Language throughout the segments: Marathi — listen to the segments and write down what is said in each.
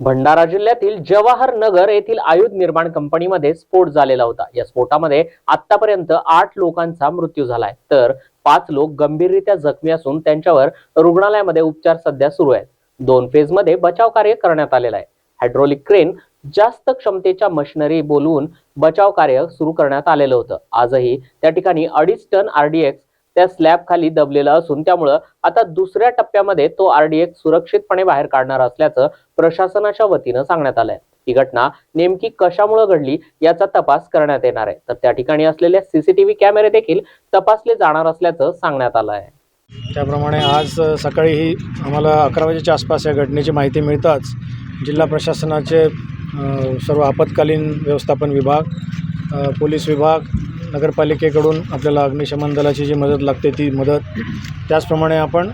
भंडारा जिल्ह्यातील जवाहर नगर येथील आयुध निर्माण कंपनीमध्ये स्फोट झालेला होता. या स्फोटामध्ये आतापर्यंत आठ लोकांचा मृत्यू झालाय. तर पाच लोक गंभीररित्या जखमी असून त्यांच्यावर रुग्णालयामध्ये उपचार सध्या सुरू आहेत. दोन फेजमध्ये बचाव कार्य करण्यात आलेलं आहे. हायड्रोलिक क्रेन जास्त क्षमतेच्या मशिनरी बोलवून बचाव कार्य सुरू करण्यात आलेलं होतं. आजही त्या ठिकाणी अडीच टन आरडीएक्स त्या स्लॅब खाली दबलेला असून त्यामुळं आता दुसऱ्या टप्प्यामध्ये तो आरडीएक्स सुरक्षितपणे बाहेर काढणार असल्याचं प्रशासनाच्या वतीनं सांगण्यात आलंय. ही घटना नेमकी कशामुळे घडली याचा तपास करण्यात येणार आहे. तर त्या ठिकाणी असलेले सीसीटीव्ही कॅमेरे देखील तपासले जाणार असल्याचं सांगण्यात आलं आहे त्याप्रमाणे आज सकाळीही आम्हाला अकरा वाजेच्या आसपास या घटनेची माहिती मिळताच जिल्हा प्रशासनाचे सर्व आपत्कालीन व्यवस्थापन विभाग पोलीस विभाग नगरपालिकेकडून आपल्याला अग्निशमन दलाची जी मदत लागते ती मदत. त्याचप्रमाणे आपण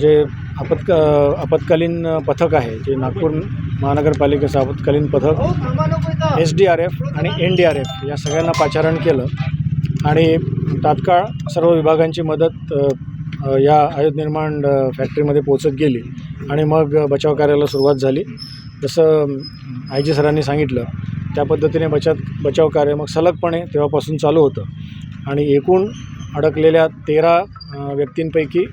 जे आपत्क आपत्कालीन पथक आहे जे नागपूर महानगरपालिकेचं आपत्कालीन पथक एस डी आर एफ आणि एन डी आर एफ या सगळ्यांना पाचारण केलं. आणि तात्काळ सर्व विभागांची मदत या आयुध निर्माण फॅक्टरीमध्ये पोचत गेली. आणि मग बचाव कार्याला सुरुवात झाली. जसं आय जी सरांनी सांगितलं त्या पद्धतीने बचत बचाव कार्य मग सलगपणे तेव्हापासून चालू होतं. आणि एकूण अडकलेल्या तेरा व्यक्तींपैकी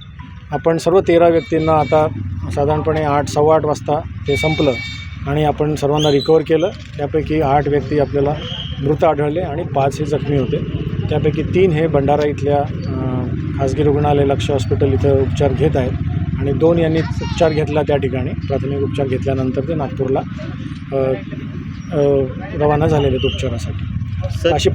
आपण सर्व तेरा व्यक्तींना आता साधारणपणे आठ सव्वा आठ वाजता ते संपलं आणि आपण सर्वांना रिकवर केलं. त्यापैकी आठ व्यक्ती आपल्याला मृत आढळले आणि पाच हे जखमी होते. त्यापैकी तीन हे भंडारा इथल्या खाजगी रुग्णालय लक्ष हॉस्पिटल इथं उपचार घेत आहेत आणि दोन यांनी उपचार घेतला त्या ठिकाणी. प्राथमिक उपचार घेतल्यानंतर ते नागपूरला रवाना झालेले आहेत उपचारासाठी. अशी